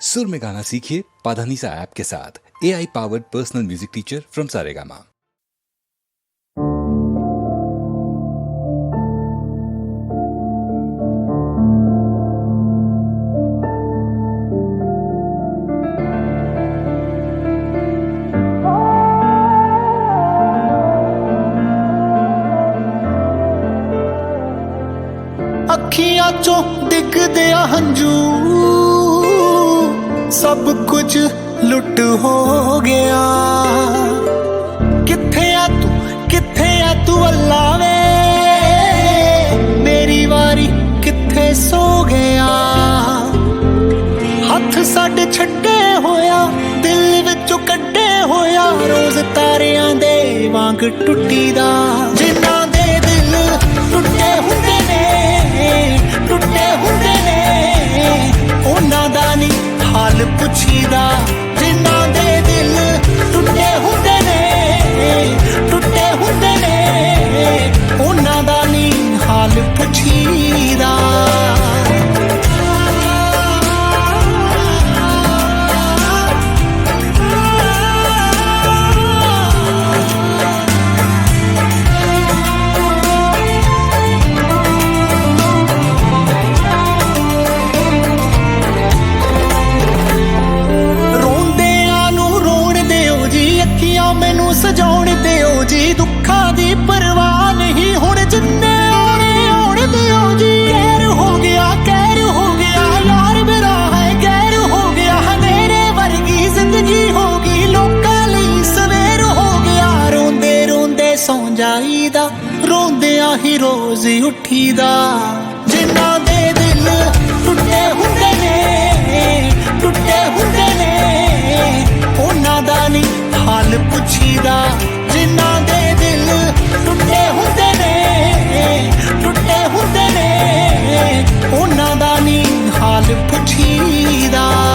सुर में गाना सीखिए पाधानीसा ऐप के साथ A I powered personal music teacher from Saregama ਅੱਖੀਆਂ ਚੋਂ ਡਿੱਗਦੇ ਆ ਹੰਝੂ ਸਭ ਕੁਝ ਲੁੱਟ ਹੋ ਗਿਆ। ਕਿੱਥੇ ਆ ਤੂੰ? ਕਿੱਥੇ ਆ ਤੂੰ ਅੱਲਾ ਵੇ? ਮੇਰੀ ਵਾਰੀ ਕਿੱਥੇ ਸੋ ਗਿਆ? ਹੱਥ ਸਾਡੇ ਛੱਡੇ ਹੋਇਆ, ਦਿਲ ਵਿੱਚੋਂ ਕੱਢੇ ਹੋਇਆ, ਰੋਜ਼ ਤਾਰਿਆਂ ਦੇ ਵਾਂਗ ਟੁੱਟੀਦਾ। ਜਿਨ੍ਹਾਂ ਅੱਖੀਆਂ ਸਜਾਉਣ ਦਿਓ ਜੀ। ਦੁੱਖਾਂ ਦੀ ਪਰਵਾਹ ਨਹੀਂ, ਹੁਣ ਜਿੰਨੇ ਆਉਣੇ ਆਉਣ ਦਿਓ ਜੀ। ਕਹਿਰ ਹੋ ਗਿਆ ਕਹਿਰ ਹੋ ਗਿਆ, ਯਾਰ ਮੇਰਾ ਹੈ ਗੈਰ ਹੋ ਗਿਆ। ਹਨੇਰੇ ਵਰਗੀ ਜ਼ਿੰਦਗੀ ਹੋ ਗਈ, ਲੋਕਾਂ ਲਈ ਸਵੇਰ ਹੋ ਗਿਆ। ਰੋਂਦੇ ਰੋਂਦੇ ਸੌਂ ਜਾਈਦਾ, ਰੋਂਦਿਆਂ ਹੀ ਰੋਜ਼ ਉੱਠੀਦਾ। ਜਿਨ੍ਹਾਂ 祈祷